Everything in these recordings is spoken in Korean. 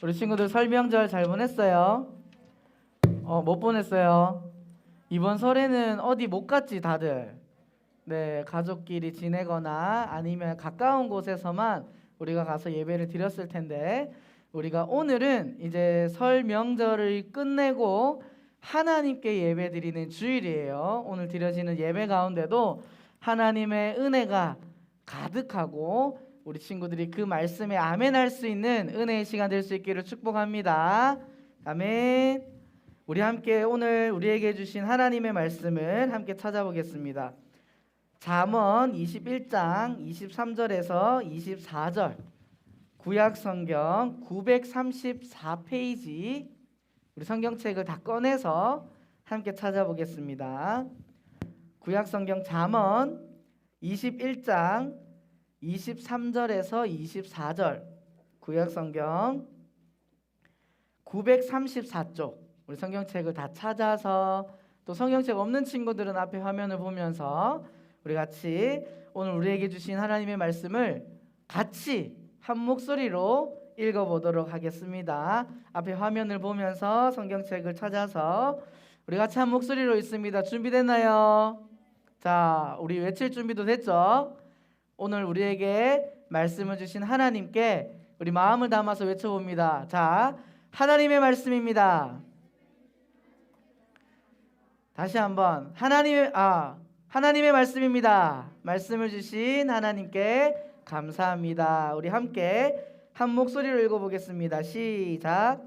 우리 친구들 설명절 잘 보냈어요? 어, 못 보냈어요. 이번 설에는 어디 못 갔지 다들. 네, 가족끼리 지내거나 아니면 가까운 곳에서만 우리가 가서 예배를 드렸을 텐데 우리가 오늘은 이제 설 명절을 끝내고 하나님께 예배 드리는 주일이에요. 오늘 드려지는 예배 가운데도 하나님의 은혜가 가득하고 우리 친구들이 그 말씀에 아멘 할 수 있는 은혜의 시간 될 수 있기를 축복합니다. 아멘. 우리 함께 오늘 우리에게 주신 하나님의 말씀을 함께 찾아보겠습니다. 잠언 21장 23절에서 24절 구약 성경 934페이지 우리 성경책을 다 꺼내서 함께 찾아보겠습니다. 구약 성경 잠언 21장 23절에서 24절 구약 성경 934쪽 우리 성경책을 다 찾아서 또 성경책 없는 친구들은 앞에 화면을 보면서 우리 같이 오늘 우리에게 주신 하나님의 말씀을 같이 한 목소리로 읽어보도록 하겠습니다. 앞에 화면을 보면서 성경책을 찾아서 우리 같이 한 목소리로 읽습니다. 준비됐나요? 자, 우리 외칠 준비도 됐죠? 오늘 우리에게 말씀을 주신 하나님께 우리 마음을 담아서 외쳐봅니다. 자, 하나님의 말씀입니다. 다시 한번 하나님의 아 하나님의 말씀입니다. 말씀을 주신 하나님께 감사합니다. 우리 함께 한 목소리로 읽어보겠습니다. 시작.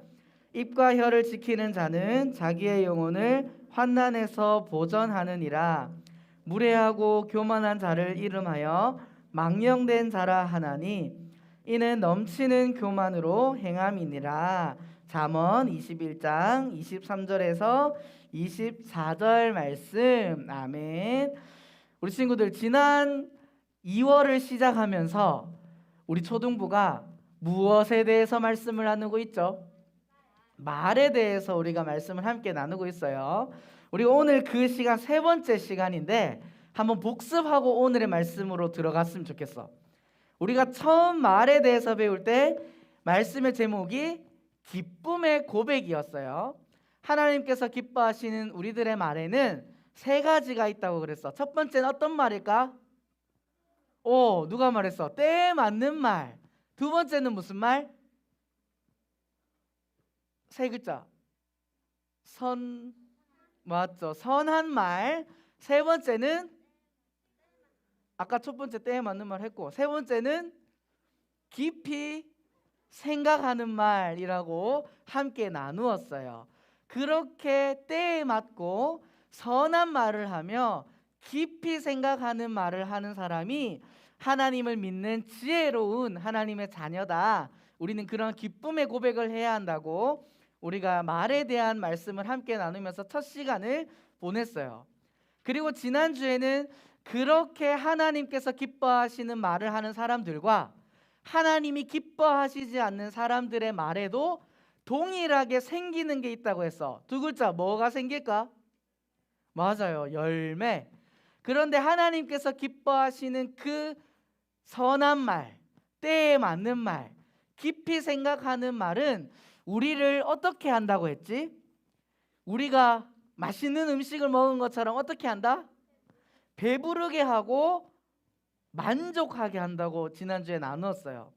입과 혀를 지키는 자는 자기의 영혼을 환난에서 보전하느니라. 무례하고 교만한 자를 이름하여 망령된 자라 하나니 이는 넘치는 교만으로 행함이니라. 잠언 21장 23절에서 24절 말씀. 아멘. 우리 친구들 지난 2월을 시작하면서 우리 초등부가 무엇에 대해서 말씀을 나누고 있죠? 말에 대해서 우리가 말씀을 함께 나누고 있어요. 우리 오늘 그 시간 세 번째 시간인데 한번 복습하고 오늘의 말씀으로 들어갔으면 좋겠어. 우리가 처음 말에 대해서 배울 때 말씀의 제목이 기쁨의 고백이었어요. 하나님께서 기뻐하시는 우리들의 말에는 세 가지가 있다고 그랬어. 첫 번째는 어떤 말일까? 오, 누가 말했어? 때에 맞는 말. 두 번째는 무슨 말? 세 글자. 선 맞죠? 선한 말. 세 번째는 아까 첫 번째 때에 맞는 말 했고 세 번째는 깊이 생각하는 말이라고 함께 나누었어요. 그렇게 때에 맞고 선한 말을 하며 깊이 생각하는 말을 하는 사람이 하나님을 믿는 지혜로운 하나님의 자녀다. 우리는 그런 기쁨의 고백을 해야 한다고 우리가 말에 대한 말씀을 함께 나누면서 첫 시간을 보냈어요. 그리고 지난주에는 그렇게 하나님께서 기뻐하시는 말을 하는 사람들과 하나님이 기뻐하시지 않는 사람들의 말에도 동일하게 생기는 게 있다고 했어. 두 글자 뭐가 생길까? 맞아요. 열매. 그런데 하나님께서 기뻐하시는 그 선한 말, 때에 맞는 말, 깊이 생각하는 말은 우리를 어떻게 한다고 했지? 우리가 맛있는 음식을 먹은 것처럼 어떻게 한다? 배부르게 하고 만족하게 한다고 지난주에 나누었어요.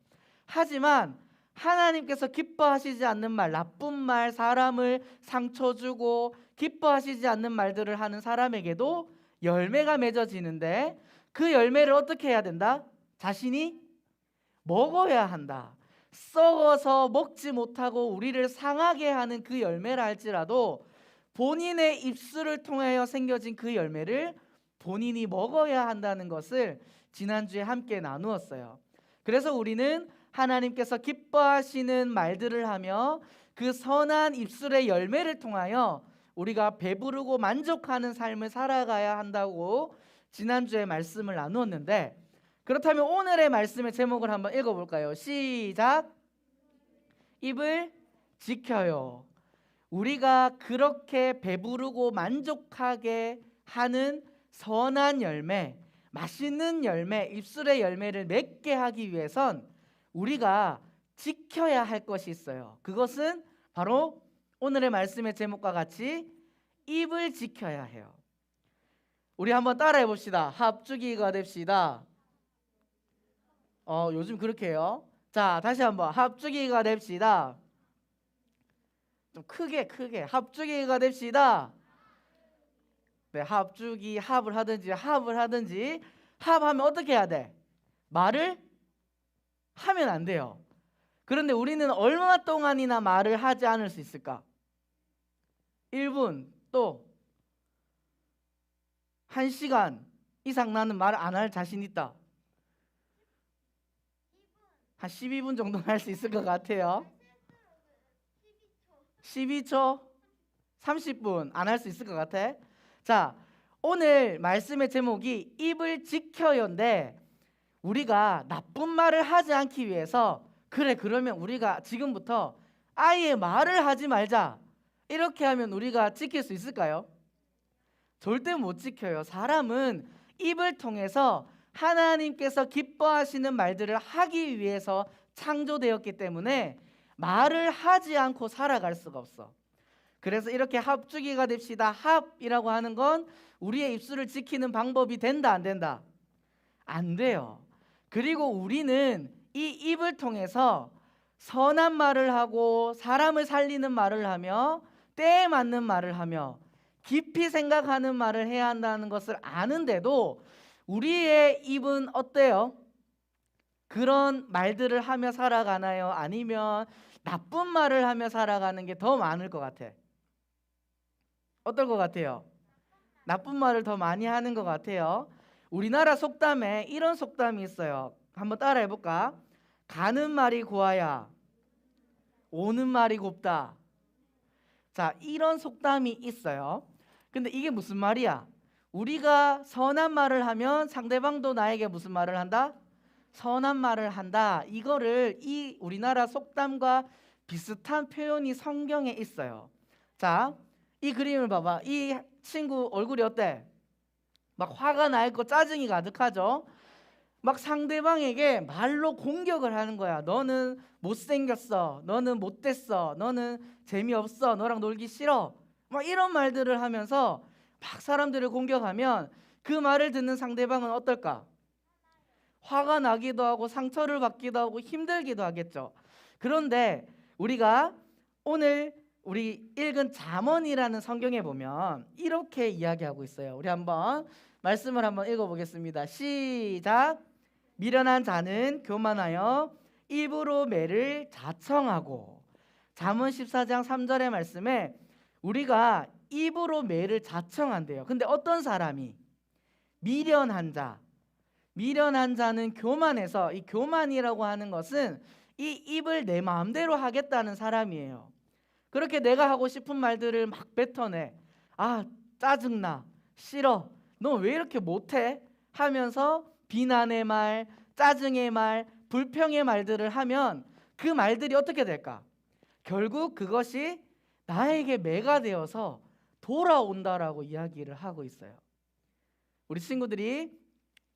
하지만 하나님께서 기뻐하시지 않는 말, 나쁜 말, 사람을 상처 주고 기뻐하시지 않는 말들을 하는 사람에게도 열매가 맺어지는데 그 열매를 어떻게 해야 된다? 자신이 먹어야 한다. 썩어서 먹지 못하고 우리를 상하게 하는 그 열매라 할지라도 본인의 입술을 통하여 생겨진 그 열매를 본인이 먹어야 한다는 것을 지난주에 함께 나누었어요. 그래서 우리는 하나님께서 기뻐하시는 말들을 하며 그 선한 입술의 열매를 통하여 우리가 배부르고 만족하는 삶을 살아가야 한다고 지난주에 말씀을 나누었는데 그렇다면 오늘의 말씀의 제목을 한번 읽어볼까요? 시작. 입을 지켜요. 우리가 그렇게 배부르고 만족하게 하는 선한 열매, 맛있는 열매, 입술의 열매를 맺게 하기 위해선 우리가 지켜야 할 것이 있어요. 그것은 바로 오늘의 말씀의 제목과 같이 입을 지켜야 해요. 우리 한번 따라해 봅시다. 합주기가 됩시다. 어, 요즘 그렇게 해요. 자, 다시 한번 합주기가 됩시다. 좀 크게 크게 합주기가 됩시다. 네, 합주기 합을 하든지 합을 하든지 합하면 어떻게 해야 돼? 말을 하면 안 돼요. 그런데 우리는 얼마 동안이나 말을 하지 않을 수 있을까? 1분 또 1시간 이상 나는 말 안 할 자신 있다. 한 12분 정도는 할 수 있을 것 같아요. 12초, 30분 안 할 수 있을 것 같아. 자, 오늘 말씀의 제목이 입을 지켜요인데 우리가 나쁜 말을 하지 않기 위해서 그래 그러면 우리가 지금부터 아예 말을 하지 말자 이렇게 하면 우리가 지킬 수 있을까요? 절대 못 지켜요. 사람은 입을 통해서 하나님께서 기뻐하시는 말들을 하기 위해서 창조되었기 때문에 말을 하지 않고 살아갈 수가 없어. 그래서 이렇게 합주기가 됩시다. 합이라고 하는 건 우리의 입술을 지키는 방법이 된다 안 된다? 안 돼요. 그리고 우리는 이 입을 통해서 선한 말을 하고 사람을 살리는 말을 하며 때에 맞는 말을 하며 깊이 생각하는 말을 해야 한다는 것을 아는데도 우리의 입은 어때요? 그런 말들을 하며 살아가나요? 아니면 나쁜 말을 하며 살아가는 게 더 많을 것 같아. 어떨 것 같아요? 나쁜 말을 더 많이 하는 것 같아요. 우리나라 속담에 이런 속담이 있어요. 한번 따라해 볼까? 가는 말이 고와야 오는 말이 곱다. 자, 이런 속담이 있어요. 근데 이게 무슨 말이야? 우리가 선한 말을 하면 상대방도 나에게 무슨 말을 한다? 선한 말을 한다. 이거를 이 우리나라 속담과 비슷한 표현이 성경에 있어요. 자, 이 그림을 봐봐. 이 친구 얼굴이 어때? 막 화가 나 있고 짜증이 가득하죠. 막 상대방에게 말로 공격을 하는 거야. 너는 못생겼어. 너는 못됐어. 너는 재미없어. 너랑 놀기 싫어. 막 이런 말들을 하면서 막 사람들을 공격하면 그 말을 듣는 상대방은 어떨까? 화가 나기도 하고 상처를 받기도 하고 힘들기도 하겠죠. 그런데 우리가 오늘 우리 읽은 잠언이라는 성경에 보면 이렇게 이야기하고 있어요. 우리 한번 말씀을 한번 읽어보겠습니다. 시작. 미련한 자는 교만하여 입으로 매를 자청하고 잠언 14장 3절의 말씀에 우리가 입으로 매를 자청한대요. 근데 어떤 사람이 미련한 자, 미련한 자는 교만해서 이 교만이라고 하는 것은 이 입을 내 마음대로 하겠다는 사람이에요. 그렇게 내가 하고 싶은 말들을 막 뱉어내. 아, 짜증나. 싫어. 너 왜 이렇게 못해? 하면서 비난의 말, 짜증의 말, 불평의 말들을 하면 그 말들이 어떻게 될까? 결국 그것이 나에게 매가 되어서 돌아온다라고 이야기를 하고 있어요. 우리 친구들이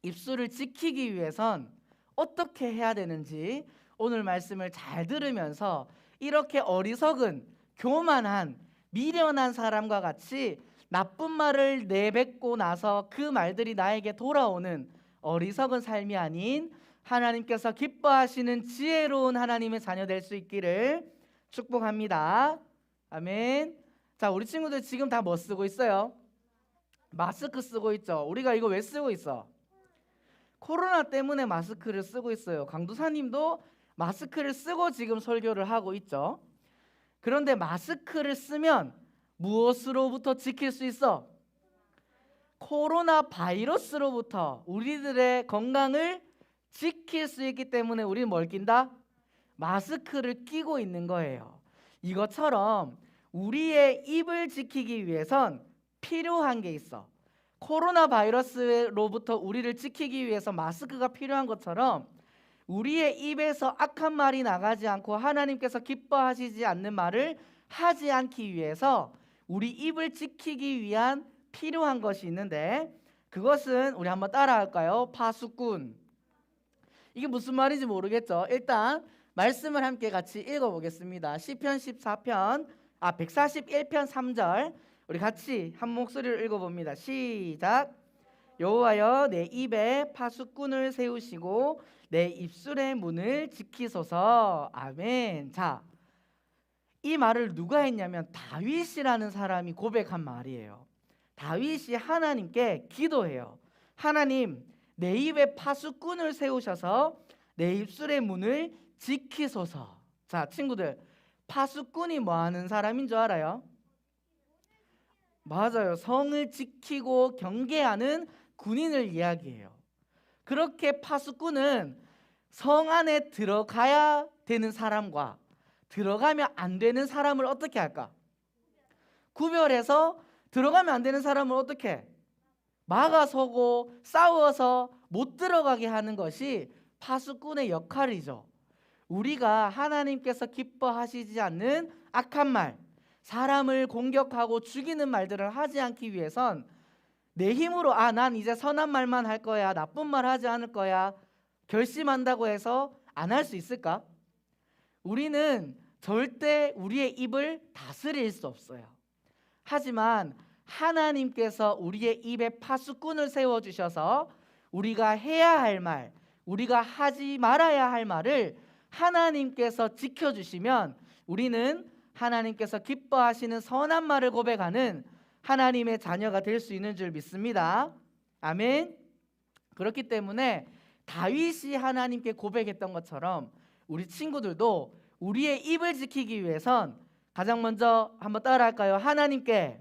입술을 지키기 위해선 어떻게 해야 되는지 오늘 말씀을 잘 들으면서 이렇게 어리석은 교만한 미련한 사람과 같이 나쁜 말을 내뱉고 나서 그 말들이 나에게 돌아오는 어리석은 삶이 아닌 하나님께서 기뻐하시는 지혜로운 하나님의 자녀 될 수 있기를 축복합니다. 아멘. 자, 우리 친구들 지금 다 뭐 쓰고 있어요? 마스크 쓰고 있죠. 우리가 이거 왜 쓰고 있어? 코로나 때문에 마스크를 쓰고 있어요. 강도사님도 마스크를 쓰고 지금 설교를 하고 있죠. 그런데 마스크를 쓰면 무엇으로부터 지킬 수 있어? 코로나 바이러스로부터 우리들의 건강을 지킬 수 있기 때문에 우리는 뭘 낀다? 마스크를 끼고 있는 거예요. 이것처럼 우리의 입을 지키기 위해선 필요한 게 있어. 코로나 바이러스로부터 우리를 지키기 위해서 마스크가 필요한 것처럼 우리의 입에서 악한 말이 나가지 않고 하나님께서 기뻐하시지 않는 말을 하지 않기 위해서 우리 입을 지키기 위한 필요한 것이 있는데 그것은 우리 한번 따라할까요? 파수꾼. 이게 무슨 말인지 모르겠죠. 일단 말씀을 함께 같이 읽어보겠습니다. 시편 14편 아 141편 3절 우리 같이 한 목소리로 읽어봅니다. 시작. 여호와여 내 입에 파수꾼을 세우시고 내 입술의 문을 지키소서. 아멘. 자, 이 말을 누가 했냐면 다윗이라는 사람이 고백한 말이에요. 다윗이 하나님께 기도해요. 하나님, 내 입에 파수꾼을 세우셔서 내 입술의 문을 지키소서. 자, 친구들, 파수꾼이 뭐 하는 사람인 줄 알아요? 맞아요. 성을 지키고 경계하는 군인을 이야기해요. 그렇게 파수꾼은 성 안에 들어가야 되는 사람과 들어가면 안 되는 사람을 어떻게 할까? 구별해서 들어가면 안 되는 사람을 어떻게 막아서고 싸워서 못 들어가게 하는 것이 파수꾼의 역할이죠. 우리가 하나님께서 기뻐하시지 않는 악한 말, 사람을 공격하고 죽이는 말들을 하지 않기 위해선 내 힘으로 아 난 이제 선한 말만 할 거야 나쁜 말 하지 않을 거야 결심한다고 해서 안 할 수 있을까? 우리는 절대 우리의 입을 다스릴 수 없어요. 하지만 하나님께서 우리의 입에 파수꾼을 세워 주셔서 우리가 해야 할 말, 우리가 하지 말아야 할 말을 하나님께서 지켜 주시면 우리는 하나님께서 기뻐하시는 선한 말을 고백하는 하나님의 자녀가 될 수 있는 줄 믿습니다. 아멘. 그렇기 때문에 다윗이 하나님께 고백했던 것처럼 우리 친구들도 우리의 입을 지키기 위해선 가장 먼저 한번 따라할까요? 하나님께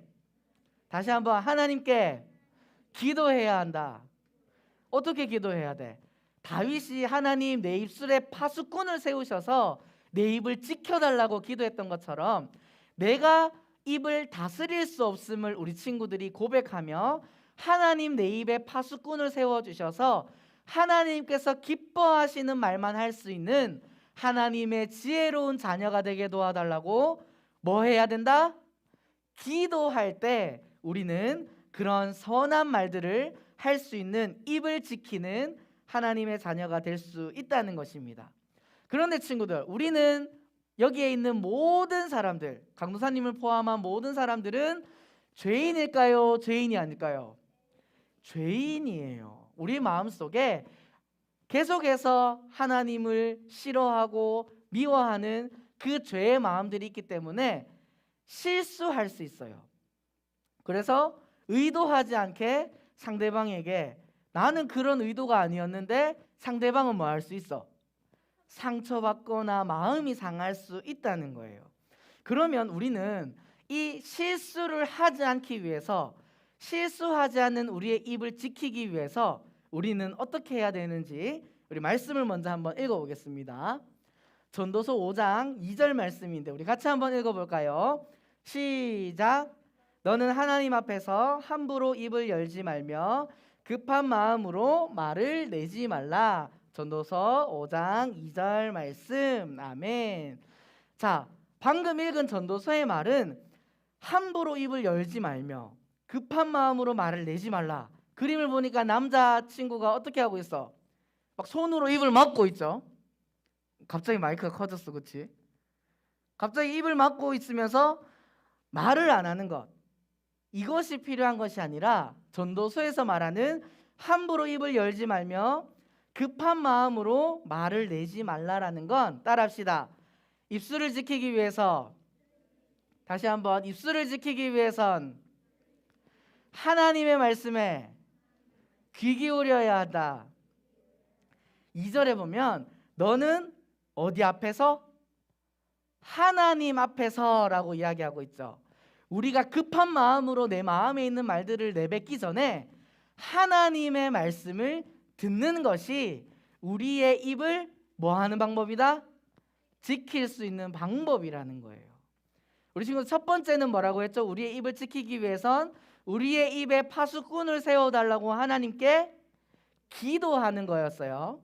다시 한번 하나님께 기도해야 한다. 어떻게 기도해야 돼? 다윗이 하나님 내 입술에 파수꾼을 세우셔서 내 입을 지켜달라고 기도했던 것처럼 내가 입을 다스릴 수 없음을 우리 친구들이 고백하며 하나님 내 입에 파수꾼을 세워 주셔서 하나님께서 기뻐하시는 말만 할 수 있는 하나님의 지혜로운 자녀가 되게 도와달라고 뭐 해야 된다? 기도할 때 우리는 그런 선한 말들을 할 수 있는 입을 지키는 하나님의 자녀가 될 수 있다는 것입니다. 그런데 친구들, 우리는 여기에 있는 모든 사람들, 강도사님을 포함한 모든 사람들은 죄인일까요? 죄인이 아닐까요? 죄인이에요. 우리 마음속에 계속해서 하나님을 싫어하고 미워하는 그 죄의 마음들이 있기 때문에 실수할 수 있어요. 그래서 의도하지 않게 상대방에게 나는 그런 의도가 아니었는데 상대방은 뭐 할 수 있어? 상처받거나 마음이 상할 수 있다는 거예요. 그러면 우리는 이 실수를 하지 않기 위해서 실수하지 않는 우리의 입을 지키기 위해서 우리는 어떻게 해야 되는지 우리 말씀을 먼저 한번 읽어보겠습니다. 전도서 5장 2절 말씀인데 우리 같이 한번 읽어볼까요? 시작. 너는 하나님 앞에서 함부로 입을 열지 말며 급한 마음으로 말을 내지 말라. 전도서 5장 2절 말씀. 아멘. 자, 방금 읽은 전도서의 말은 함부로 입을 열지 말며 급한 마음으로 말을 내지 말라. 그림을 보니까 남자 친구가 어떻게 하고 있어? 막 손으로 입을 막고 있죠. 갑자기 마이크가 커졌어, 그렇지? 갑자기 입을 막고 있으면서 말을 안 하는 것. 이것이 필요한 것이 아니라 전도서에서 말하는 함부로 입을 열지 말며 급한 마음으로 말을 내지 말라라는 건 따라합시다. 입술을 지키기 위해서 다시 한번 입술을 지키기 위해선 하나님의 말씀에 귀 기울여야 한다. 2절에 보면 너는 어디 앞에서 하나님 앞에서라고 이야기하고 있죠. 우리가 급한 마음으로 내 마음에 있는 말들을 내뱉기 전에 하나님의 말씀을 듣는 것이 우리의 입을 뭐 하는 방법이다? 지킬 수 있는 방법이라는 거예요. 우리 친구 첫 번째는 뭐라고 했죠? 우리의 입을 지키기 위해선 우리의 입에 파수꾼을 세워 달라고 하나님께 기도하는 거였어요.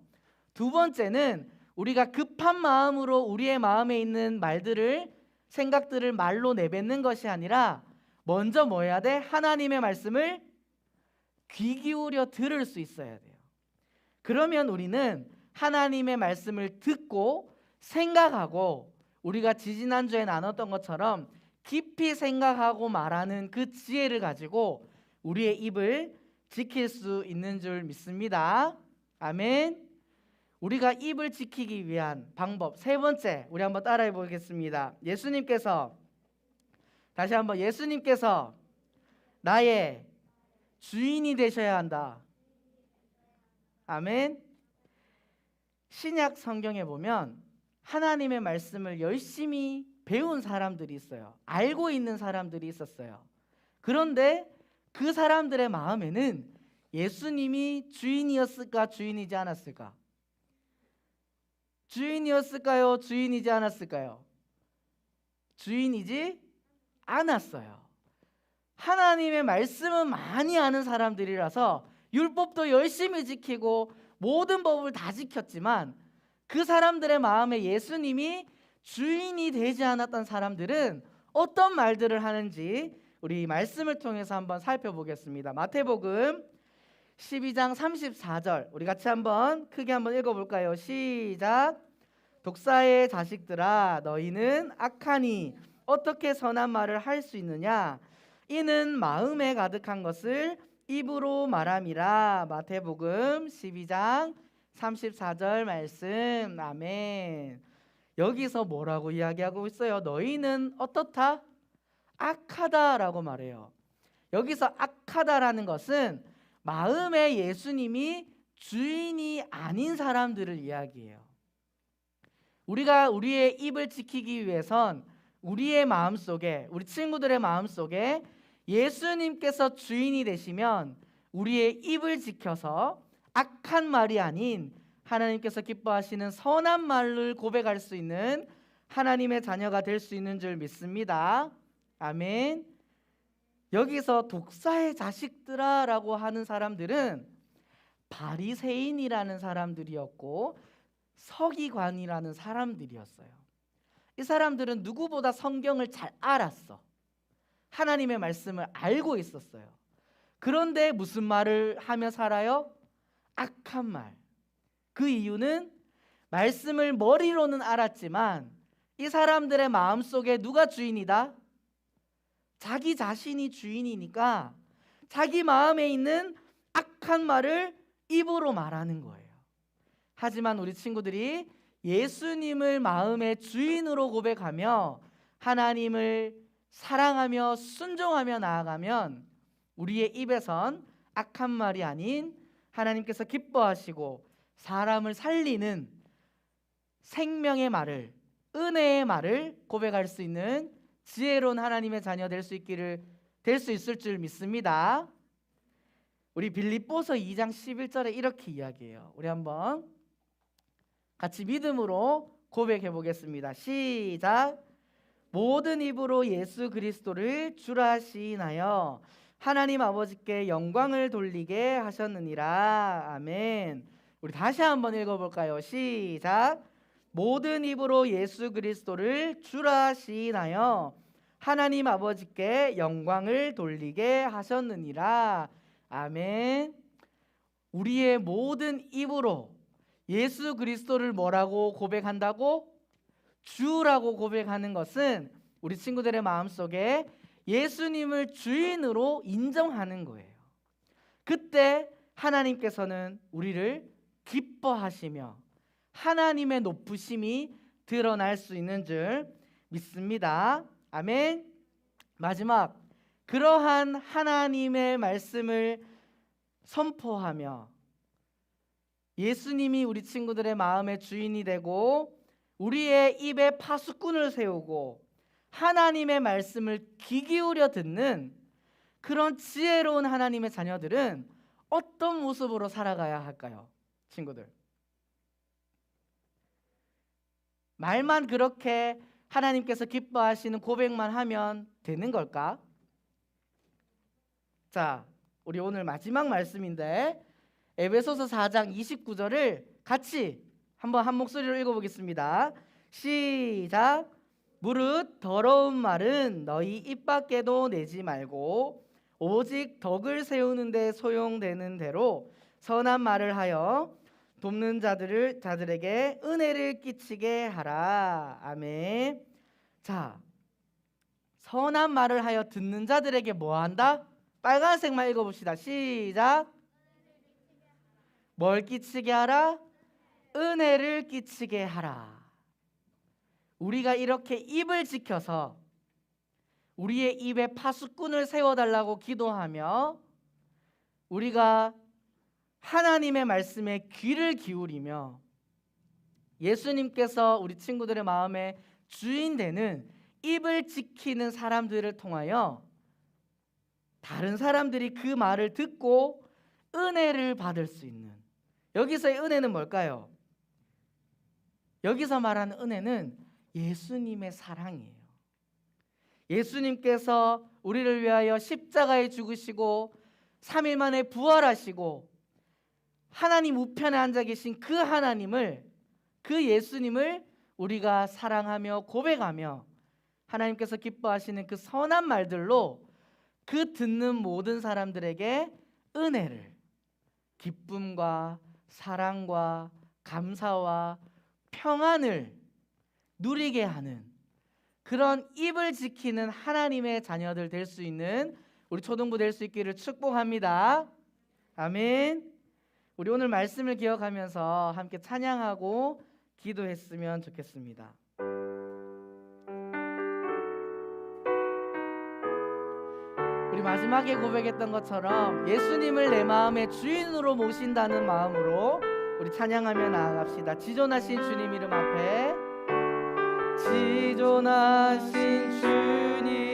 두 번째는 우리가 급한 마음으로 우리의 마음에 있는 말들을 생각들을 말로 내뱉는 것이 아니라 먼저 뭐 해야 돼? 하나님의 말씀을 귀 기울여 들을 수 있어야 돼요. 그러면 우리는 하나님의 말씀을 듣고 생각하고 우리가 지지난주에 나눴던 것처럼 깊이 생각하고 말하는 그 지혜를 가지고 우리의 입을 지킬 수 있는 줄 믿습니다. 아멘. 우리가 입을 지키기 위한 방법 세 번째 우리 한번 따라해 보겠습니다. 예수님께서 다시 한번 예수님께서 나의 주인이 되셔야 한다. 아멘. 신약 성경에 보면 하나님의 말씀을 열심히 배운 사람들이 있어요. 알고 있는 사람들이 있었어요. 그런데 그 사람들의 마음에는 예수님이 주인이었을까 주인이지 않았을까? 주인이었을까요? 주인이지 않았을까요? 주인이지 않았어요. 하나님의 말씀은 많이 아는 사람들이라서 율법도 열심히 지키고 모든 법을 다 지켰지만 그 사람들의 마음에 예수님이 주인이 되지 않았던 사람들은 어떤 말들을 하는지 우리 말씀을 통해서 한번 살펴보겠습니다. 마태복음 12장 34절 우리 같이 한번 크게 한번 읽어볼까요? 시작. 독사의 자식들아 너희는 악하니 어떻게 선한 말을 할 수 있느냐? 이는 마음에 가득한 것을 입으로 말함이라. 마태복음 12장 34절 말씀. 아멘. 여기서 뭐라고 이야기하고 있어요? 너희는 어떻다? 악하다라고 말해요. 여기서 악하다라는 것은 마음에 예수님이 주인이 아닌 사람들을 이야기해요. 우리가 우리의 입을 지키기 위해선 우리의 마음 속에 우리 친구들의 마음 속에 예수님께서 주인이 되시면 우리의 입을 지켜서 악한 말이 아닌 하나님께서 기뻐하시는 선한 말을 고백할 수 있는 하나님의 자녀가 될 수 있는 줄 믿습니다. 아멘. 여기서 독사의 자식들아라고 하는 사람들은 바리새인이라는 사람들이었고 서기관이라는 사람들이었어요. 이 사람들은 누구보다 성경을 잘 알았어. 하나님의 말씀을 알고 있었어요. 그런데 무슨 말을 하며 살아요? 악한 말. 그 이유는 말씀을 머리로는 알았지만 이 사람들의 마음속에 누가 주인이다? 자기 자신이 주인이니까 자기 마음에 있는 악한 말을 입으로 말하는 거예요. 하지만 우리 친구들이 예수님을 마음의 주인으로 고백하며 하나님을 사랑하며 순종하며 나아가면 우리의 입에선 악한 말이 아닌 하나님께서 기뻐하시고 사람을 살리는 생명의 말을 은혜의 말을 고백할 수 있는 지혜로운 하나님의 자녀 될 수 있기를 될 수 있을 줄 믿습니다. 우리 빌립보서 2장 11절에 이렇게 이야기해요. 우리 한번 같이 믿음으로 고백해 보겠습니다. 시작. 모든 입으로 예수 그리스도를 주라 시인하여 하나님 아버지께 영광을 돌리게 하셨느니라. 아멘. 우리 다시 한번 읽어 볼까요? 시작. 모든 입으로 예수 그리스도를 주라 시인하여 하나님 아버지께 영광을 돌리게 하셨느니라. 아멘. 우리의 모든 입으로 예수 그리스도를 뭐라고 고백한다고? 주라고 고백하는 것은 우리 친구들의 마음속에 예수님을 주인으로 인정하는 거예요. 그때 하나님께서는 우리를 기뻐하시며 하나님의 높으심이 드러날 수 있는 줄 믿습니다. 아멘. 마지막 그러한 하나님의 말씀을 선포하며 예수님이 우리 친구들의 마음의 주인이 되고 우리의 입에 파수꾼을 세우고 하나님의 말씀을 귀 기울여 듣는 그런 지혜로운 하나님의 자녀들은 어떤 모습으로 살아가야 할까요? 친구들. 말만 그렇게 하나님께서 기뻐하시는 고백만 하면 되는 걸까? 자, 우리 오늘 마지막 말씀인데 에베소서 4장 29절을 같이 한번 한 목소리로 읽어보겠습니다. 시작. 무릇 더러운 말은 너희 입 밖에도 내지 말고 오직 덕을 세우는데 소용되는 대로 선한 말을 하여 돕는 자들을 자들에게 은혜를 끼치게 하라. 아멘. 자, 선한 말을 하여 듣는 자들에게 뭐 한다? 빨간색만 읽어봅시다. 시작. 뭘 끼치게 하라? 은혜를 끼치게 하라. 우리가 이렇게 입을 지켜서 우리의 입에 파수꾼을 세워달라고 기도하며 우리가 하나님의 말씀에 귀를 기울이며 예수님께서 우리 친구들의 마음에 주인 되는 입을 지키는 사람들을 통하여 다른 사람들이 그 말을 듣고 은혜를 받을 수 있는 여기서의 은혜는 뭘까요? 여기서 말하는 은혜는 예수님의 사랑이에요. 예수님께서 우리를 위하여 십자가에 죽으시고 3일 만에 부활하시고 하나님 우편에 앉아 계신 그 하나님을 그 예수님을 우리가 사랑하며 고백하며 하나님께서 기뻐하시는 그 선한 말들로 그 듣는 모든 사람들에게 은혜를 기쁨과 사랑과 감사와 평안을 누리게 하는 그런 입을 지키는 하나님의 자녀들 될 수 있는 우리 초등부 될 수 있기를 축복합니다. 아멘. 우리 오늘 말씀을 기억하면서 함께 찬양하고 기도했으면 좋겠습니다. 우리 마지막에 고백했던 것처럼 예수님을 내 마음의 주인으로 모신다는 마음으로 우리 찬양하며 나아갑시다. 지존하신 주님 이름 앞에 지존하신 주님